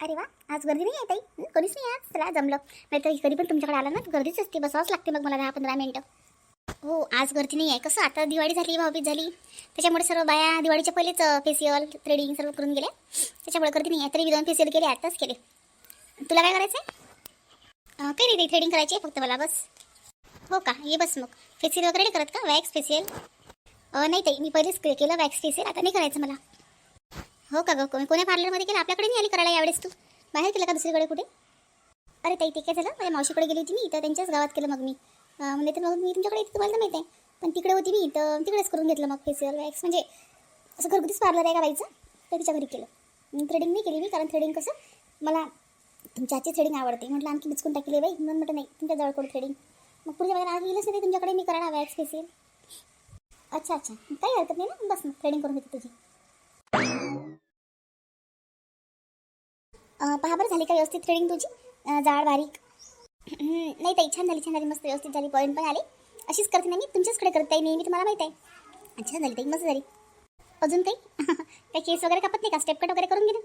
अरे वा आज गर्दी नाही आहे ताई? कोणीच नाही आज चला जमलं. नाही तर कधी पण तुमच्याकडे आला ना तर गर्दीच असते बसावंच लागते मग मला दहा पंधरा मिनटं. हो आज गर्दी नाही आहे. कसं आता दिवाळी झाली भाऊबीज झाली. त्याच्यामुळे सर्व बाया दिवाळीच्या पहिलेच फेशियल थ्रेडिंग सर्व करून गेल्या. त्याच्यामुळे गर्दी नाही आहे. तरी मी दोन फेसिअल केले आताच केले. तुला काय करायचं आहे काही नाही थ्रेडिंग करायची आहे फक्त मला बस. हो का? ये बस मग. फेसिअल वगैरे नाही करत का? वॅक्स फेशियल नाही ताई मी पहिलेच केलं वॅक्स फेशियल आता नाही करायचं मला. हो का गं? कोणी पार्लरमध्ये केलं आपल्याकडे नाही आली करायला यावेळेस तू? बाहेर केलं का दुसरीकडे कुठे? अरे ताई ते काय झालं माझ्या मावशीकडे गेली होती मी. तर त्यांच्याच गावात केलं मग मी. म्हणजे तर मग मी तुमच्याकडे येते तुम्हाला माहिती आहे. पण तिकडे होती मी तर तिकडेच करून घेतलं मग फेशियल वॅक्स म्हणजे असं घरगुतीच पार्लर आहे का बाईचं? तर तिच्या घरी केलं. थ्रेडिंग नाही केली मी कारण थ्रेडिंग कसं मला तुमच्या थ्रेडिंग आवडते. म्हटलं आणखी बिचकून टाकली बाई. म्हणून म्हटलं नाही तुमच्या जवळ करू थ्रेडिंग मग पुढच्या वेळेला आज गेलंच नाही तुमच्याकडे. मी करायला वॅक्स फेशियल अच्छा अच्छा. काही हरकत नाही ना. बस मग थ्रेडिंग करून घेते तुझी. का व्यवस्थित थ्रेडिंग तुझी? जाड बारीक. नाही ताई छान झाली छान झाली. मस्त व्यवस्थित झाली. पॉईंट पण आली. अशीच करते ना मी. तुमच्याचकडे करत आहे नेहमी तुम्हाला माहीत आहे. छान झाली ताई. मस्त झाली. अजून काही काही केस वगैरे कापत नाही का? स्टेप कट वगैरे करून घेईन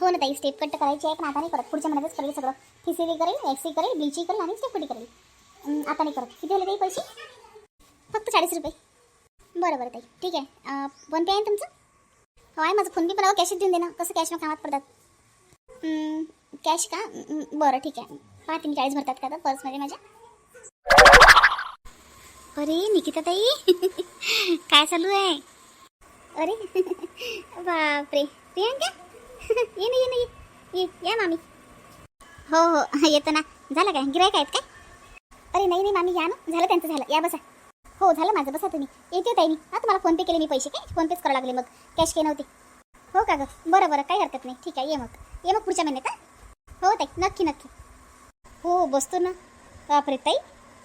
हो ना ताई. स्टेप कट करायची आहे पण आता नाही करत. पुढच्या महिन्यातच करेल सगळं. फिसिली करेल एक्सी करेल ब्लिची करेल आणि स्टेप कटी करेल. आता नाही करत. किती झाले ताई पैसे? फक्त चाळीस रुपये. बरं बरं ताई. ठीक आहे. फोन पे आहे ना तुमचं? हो आहे माझं फोन पे पण कॅशच देऊन दे ना. कसं कॅश मग कामात पडतात? कॅश का? बरं ठीक आहे. पाहते मी चाळीस भरतात का आता पर्समध्ये माझ्या. अरे निकिता ताई काय चालू आहे? अरे बापरे. प्रियांका? ये ना ये ना ये. ये या मामी. हो हो. येतो ना. झालं काय? गिरायक आहेत काय? अरे नाही नाही मामी या ना. झालं त्यांचं झालं. या बसा. हो झालं माझं. बसा तुम्ही. येते हो, ताई मी हा तुम्हाला फोनपे केले मी पैसे काय? फोनपेच करावं लागले मग. कॅश काही नव्हते. हो का गं? बरं बरं. काही हरकत नाही. ठीक आहे ये मग. ये मग पुढच्या महिन्यात हो? ताई नक्की नक्की. हो, हो बसतो ना. बापरे ताई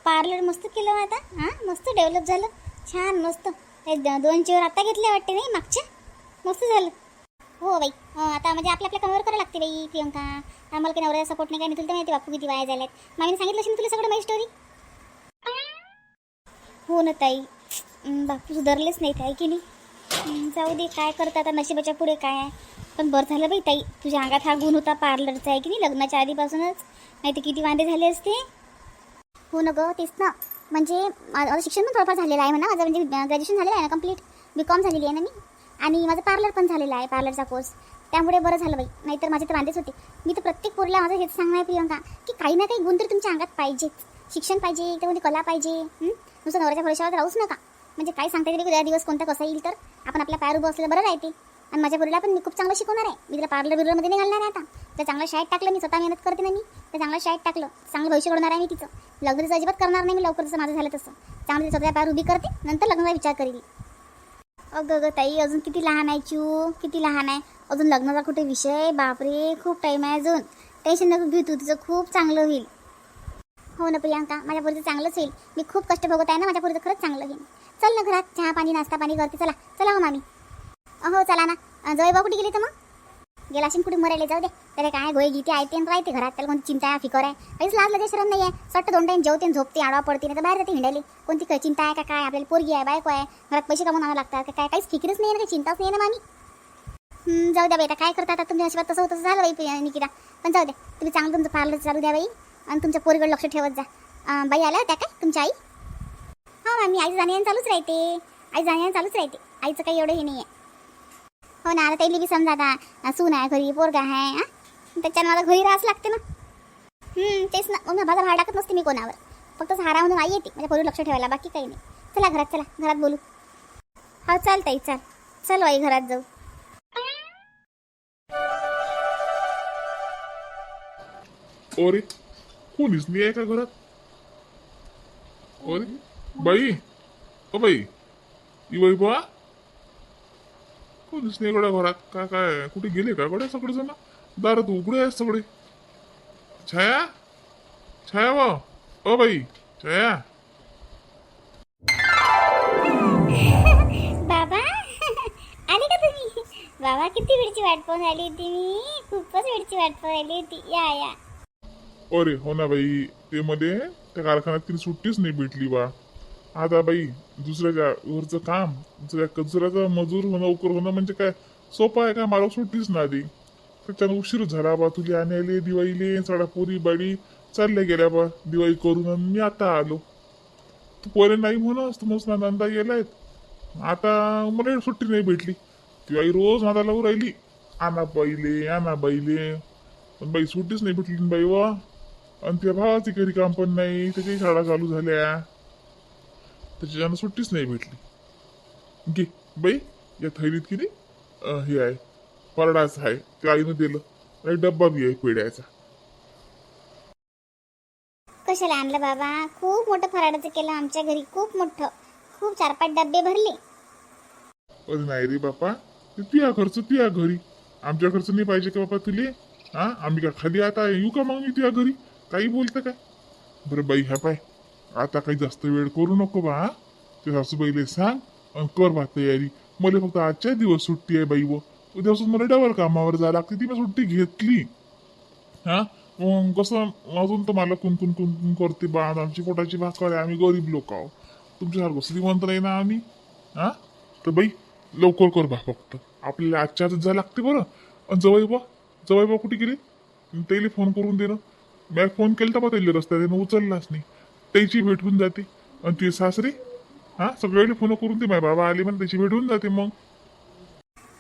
पार्लर मस्त केलं आता हां? मस्त डेव्हलप झालं. छान मस्त. दोन चेअर आता घेतले वाटते नाही मागच्या. मस्त झालं. हो बाई आता म्हणजे आपल्या आपल्या कमावर करावं लागते बाई प्रियंका. आम्हाला काही नवऱ्याचा सपोर्ट नाही काय नाही. तुला माहिती बापू किती वाया झाल्यात मामीने सांगितलं असेल ना तुला सगळं माझी स्टोरी हो ना ताई. बापू सुधारलेच नाही ताई की नाही? जाऊ दे काय करता आता नशिबाच्या पुढे काय आहे? पण बरं झालं बाई ताई. तुझ्या अंगात हा गुण होता पार्लरचा आहे की नाही लग्नाच्या आधीपासूनच? नाही तर किती वांदे झाले असते? हो ना गं तेच ना. म्हणजे माझं शिक्षण पण थोडंफार झालेलं आहे म्हणा. माझं म्हणजे ग्रॅज्युएशन झालेलं आहे ना कंप्लीट बी कॉम झालेली आहे ना मी. आणि माझं पार्लर पण झालेलं आहे पार्लरचा कोर्स त्यामुळे बरं झालं बाई. नाहीतर माझे तर वांदेच होते. मी तर प्रत्येक पोरीला माझं हेच सांगणार आहे प्रियंका की काही ना काही गुण तरी तुमच्या अंगात पाहिजेच. शिक्षण पाहिजे त्यामध्ये म्हणजे कला पाहिजे. नुसतं नवऱ्याच्या भरोशावर राहूच नका. म्हणजे काय सांगता येईल की उद्या दिवस कोणता कसा येईल तर? आपण आपल्या पायावर उभं असलेलं बरं राहते. आणि माझ्या पोरीला पण मी खूप चांगलं शिकवणार आहे. मी तिला पार्लर बिर्लरमध्ये नाही घालणार आहे आता. तर चांगलं शाळेत टाकलं मी स्वतः मेहनत करते ना मी. तर चांगलं शाळेत टाकलं. चांगलं भविष्य घडणार आहे मी तिचं. लग्न तिचं अजिबात करणार नाही मी लवकर जसं माझं झालं तसं. चांगलं तिचं स्वतः पार उभी करते नंतर लग्नाचा विचार करेल अगं गं ताई अजून किती लहान आहे चू? किती लहान आहे? अजून लग्नाचा कुठे विषय? बापरे खूप टाईम आहे अजून. टेन्शन नको घेऊ तू तिचं खूप चांगलं होईल. हो ना प्रियांका माझ्या पोरीचं चांगलंच होईल. मी खूप कष्ट भोगत आहे ना माझ्या पोरीचं खरंच चांगलं होईल. चल ना घरात चहा पाणी नाश्ता पाणी करते. चला चला हो मामी. हो चला ना. अं, जवळ बा कुठे गेली तर मग? गेला असेल कुठे मरायला जाऊ दे. त्याला काय गोळी गीते ऐकते आणि राहते घरात. त्याला कोणती चिंता आहे फिकर आहे. काहीच लाज लगे शरम नाही आहे सट्ट दोन टाईम जेवते झोपते आडवा पडते नाही तर बाहेर जाते हिंडायली. कोणती काय चिंता आहे का काय? आपल्याला पोरगी आहे बायको आहे. घरात पैसे कमवून आणावं लागतात का काय? काहीच फिकरच नाही आहे ना काही चिंताच नाही ना मामी. जाऊ द्या बाई आता काय करता आता तुमच्या नशिबात तसं होतं तसं झालं बाई निकिता. पण जाऊ द्या तुम्ही चांगलं तुमचं पार्लर चालू द्या बाई. आणि तुमच्या पोरीकडे लक्ष ठेवत जा. बाई आल्या होत्या काय तुमच्या आई? हो मामी आई जाण्याने चालूच राहते. आई जाण्याने चालूच राहते. आईचं काही एवढं हे नाही आहे हो ना आता त्याला बी समजा आता सून आहे घरी पोरगा आहे हा? त्याच्यानं मला घरी राहावंच लागते ना. तेच ना. मग माझा भाड टाकत नसते मी कोणावर. फक्त सहारा म्हणून आई येते. माझ्या पोरी लक्ष ठेवायला बाकी काही नाही. चला घरात चला. घरात बोलू. हो, हा चाल ताई चाल. चल आई घरात जाऊ. अरे कोणीच नाही आहे का घरात? अरे बाई. ओ बाई ई बाई बा कोणीच नाही गड्या घरात? काय काय कुठे गेले का? गड्या सगळे जण? दारात उघडे आहेत सगळे. छाया? छाया वा? ओ बाई छाया. बाबा आले का तुम्ही? बाबा किती वेळची वाट पाहून आली होती मी? खूपच वेळची वाट पाहून आली होती. या या. अरे हो ना बाई. ते मध्ये त्या कारखान्यात तिला सुट्टीच नाही भेटली बा. आता बाई दुसऱ्याच्या घरचं काम दुसऱ्या कचऱ्याचा मजूर होणं उकर होणं म्हणजे काय? सोपं आहे का? मला सुट्टीच ना आधी त्याच्यानं उशीर झाला बा तुझी आणायले दिवाळीले सडा पोरी बाडी चालल्या गेल्या बा दिवाळी करून मी आता आलो. तू पहिले नाही म्हणस तू मस्त नंदा गेलायत. आता मला सुट्टी नाही भेटली. दिवाळी रोज नादा लावून राहिली. आणा बाईले आना बाईले. पण बाई सुट्टीच नाही भेटली बाई वा. आणि त्या भावाची घरी काम पण नाही त्याच्याही शाळा चालू झाल्या. त्याच्यानं सुट्टीच नाही भेटली. घे बाई या थैलीत किती? हे आहे परडाच आहे ते आईनं दिलं. आणि डब्बा बी आहे पेड्याचा कशाला आणलं बाबा? खूप मोठं फराडाचं केलं आमच्या घरी खूप मोठं. खूप चार पाच डब्बे भरले. अरे नाही रे बापा ते तुया खर्च तुया घरी. आमच्या खर्च नाही पाहिजे का बापा तुले? हा आम्ही का खाली आता येऊ का मग मी तुझ्या घरी? काही बोलतं काय बरं बाई ह्या पाय. आता काही जास्त वेळ करू नको बा ते सासूबाईले सांग आणि कर बा तयारी. मला फक्त आजच्या दिवस सुट्टी आहे बाई व. उद्यापासून मला डबल कामावर जायला लागते ती मी सुट्टी घेतली. हा? मग कसं अजून तर मला कुंकुन कुंकुन करते बा आमची पोटाची भाकर आहे आम्ही गरीब लोक आहो तुमच्यासारखं श्रीमंत नाही ना आम्ही? हा? तर बाई लवकर कर बा फक्त. आपल्याला आजच्या आजच जायला लागते बरं. आणि जवळ बा जवळ बा कुठे गेले? त्याला फोन करून दे ना. मी फोन केला बा त्याला रस्त्यात उचललाच नाही. त्याची भेटून जाते. आणि ते सासरे हा सगळ्याला फोन करून दे माझ्या बाबा आले म्हणून त्याची भेटून जाते मग.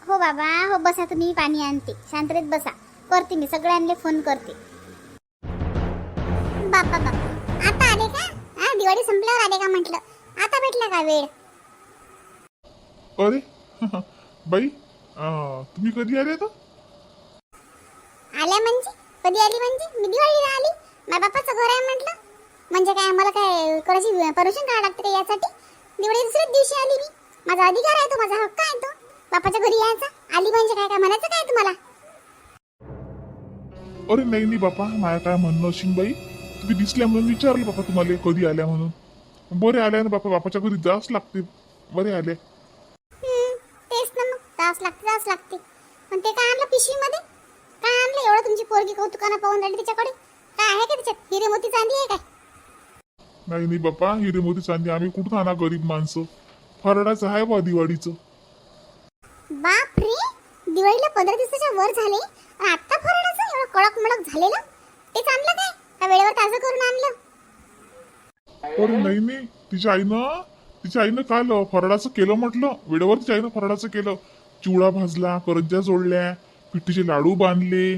हो बाबा हो बसा तुम्ही पाणी आणते. शांततेत बसा. करते मी सगळ्यांना फोन करते. बापा बापा आता आले का? हा दिवाळी संपल्यावर आले का म्हटलं? आता भेटला का वेळ? अरे बाई अं, तुम्ही कधी आले तर आल्या म्हणजे? कधी आली म्हणजे? मी दिवाळीला आली. माझ्या बापाचं घर आहे म्हटलं. म्हणजे काय मला काय कोणाची परमिशन काढावं लागतं का यासाठी? दिवाळी दुसऱ्याच दिवशी आली मी. माझा अधिकार आहे तो माझा हक्क आहे तो. बापाच्या घरी यायचा. आली म्हणजे काय काय म्हणायचं काय तुम्हाला? अरे नाही नाही बापा. माया काय म्हणणं असेल बाई? तुम्ही दिसल्या म्हणून विचारलं बापा तुम्हाला कधी आल्या म्हणून. बरे आल्या ना बापा बापाच्या घरी जावंच लागते. बरे आले तेच ना मग. जावंच लागते जावंच लागते. पण ते काय आणलं पिशवीमध्ये? काय आणलं? एवढं तुमची पोरगी कौतुकानं पाहून राहिली त्याच्याकडे काय आहे का त्याच्यात हिरे मोती चांदी आहे काय? नाही नाही बापा हिरे मोती चांदी आम्ही कुठून आणा गरीब माणसं? फरडाचं आहे बा दिवाळीचं. बाप रे दिवाळीला पंधरा दिवसाच्या वर झाले. आणि आत्ता फराळाचं एवढं कडक मडक झालेलं? तेच आणलं काय? का वेळेवर ताजं करून आणलं. अरे नाही नाही. तिच्या आईनं तिच्या आईनं काल फराळाचं केलं म्हटलं. वेळेवर तिच्या आईनं फराळाचं केलं. चिवडा भाजला करंज्या जोडल्या पिठीचे लाडू बांधले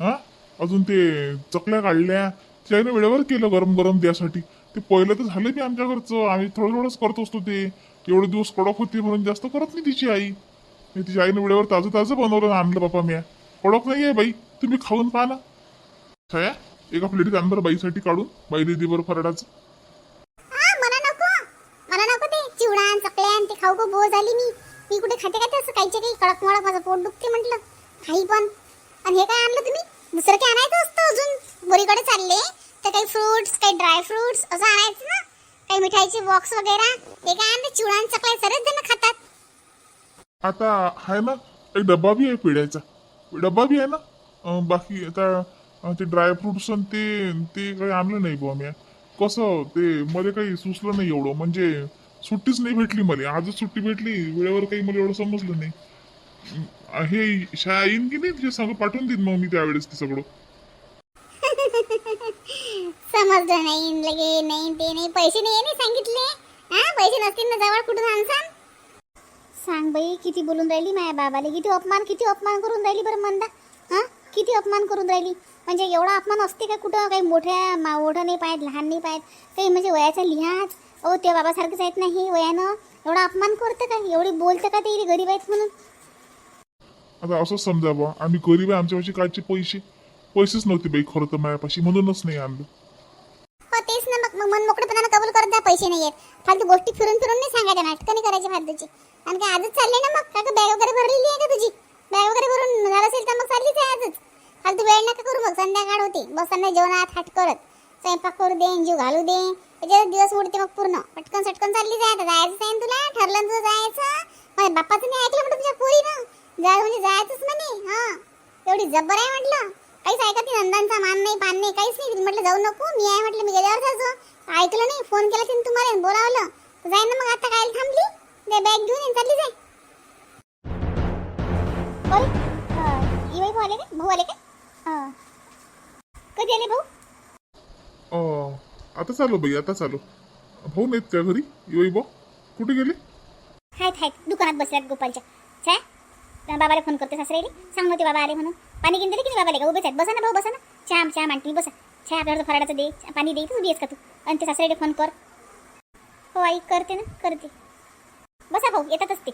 हा? अजून ते चकल्या काढल्या. तिच्या आईनं वेळेवर केलं गरम गरम द्यासाठी. ते पहिलं तर झालं बी आमच्या घरचं. आम्ही थोडं थोडंच करत असतो ते. एवढे दिवस कडक होती म्हणून जास्त करत नाही तिची आई. मी तिच्या आईनं वेळेवर ताजं ताजं बनवलं आणलं बापा म्या. कडक नाही आहे बाई. तुम्ही खाऊन पाहा ना. छाया एका प्लेटीत आण बरं बाईसाठी काढून. बाई दिदी बरं फराळाचं खाऊ गो बो झाली मी. मी कुठे खाते खाते तसं काहीचे काही कडक मडक माझं पोट दुखते म्हटलं. काही पण. आणि हे काय आणलं तुम्ही? दुसरं काय आणायचं असतं अजून? बोरीकडे चालले. तर काही फ्रुट्स काही ड्राय फ्रुट्स असं आणायचं ना. काही मिठाईचे बॉक्स वगैरे हे काय आणते चिवडा चकल्या जण खातात. आता आहे ना एक डब्बा बी आहे पिढ्याचा. डब्बा बी आहे ना. अं, बाकी आता अं, ते ड्रायफ्रुट्स आणि ते ते काही आणलं नाही बुवा मी. कसं ते मध्ये काही सुचलं नाही एवढं. म्हणजे सुट्टीच नाही भेटली मला. आजच सुट्टी भेटली वेळेवर काही मला एवढं समजलं नाही. अं, हे शाळा येईन की नाही? ते सगळं पाठवून देईन मग मी त्यावेळेस ते सगळं. समजलं नाही लगे नाही ते नाही पैसे नाही नाही सांगितले. हा पैसे नसतील ना जवळ कुठून आणसान? सांग बाई किती बोलून राहिली माझ्या बाबाले किती अपमान किती अपमान करून राहिली बरं मंदा. हा किती अपमान करून राहिली. म्हणजे एवढा अपमान असते का कुठं? काही मोठ्या मा- मोठं नाही पाहत लहान नाही पाहत. काही म्हणजे वयाचा लिहाज. ओ त्या बाबासारखंच आहेत नाही वयानं. एवढा अपमान करतं का? एवढी बोलतं का ते गरीब आहेत म्हणून? आता असं समजावं. आम्ही गरीब आहे आमच्यापाशी कायचे पैसे? पैसेच नव्हते बाई खरं तर मायापाशी म्हणूनच नाही आणलं. हो तेच ना मग मग मन मोकळेपणानं कबूल करत जा पैसे नाही आहेत फालतू गोष्टी फिरून फिरून नाही सांगायच्या नाटकं नाही करायची फालतूची. आणि काय आजच चालले ना मग? का बॅग वगैरे भरलेली आहे का तुझी? बॅग वगैरे भरून झालं असेल तर मग चाललीच आहे आजच. फालतू वेळ नका करू मग संध्याकाळ होते. बसताना जेवणात हाट करत. स्वयंपाक करू दे जीव घालू दे. त्याच्यात दिवस उडते मग पूर्ण. पटकन सटकन चालली जाय आता. जायचं आहे तुला? ठरलं तुझं जायचं? माझ्या बाप्पाचं नाही ऐकलं म्हटलं तुझ्या पोरी ना जाय म्हणजे जायचंच म्हणे हा. एवढी जबर आहे म्हटलं. काहीच ऐकत नाही नंदांचा मान नाही पान नाही काहीच नाही. म्हटलं जाऊ नको मी आहे म्हटलं मी गेल्यावर जायचो. ऐकलं नाही फोन केला तिने तुम्हाला बोलावलं. जाय ना मग आता काय थांबली? दे बॅग घेऊन ये, चालली जाय. भाऊ आले काय भाऊ आले काय हां कधी आले भाऊ? आता चालो बाई आता चालो. भाऊ नाहीत का घरी येई बा कुठे गेले? आहेत आहेत दुकानात बसल्यात गोपालच्या. त्या बाबाला फोन करते सासरेली सांग नव्हते बाबा आले म्हणून. पाणी घेऊन दिले की बाबा बाबाले? का उभेच आहेत बसा ना भाऊ बसा ना. चहा चहा मांडती बसा. चहा आपल्याला फराडाचं दे. पाणी दे तू उभी का तू? आणि ते सासऱ्याला फोन कर. हो आई करते ना करते. बसा भाऊ येतातच ते.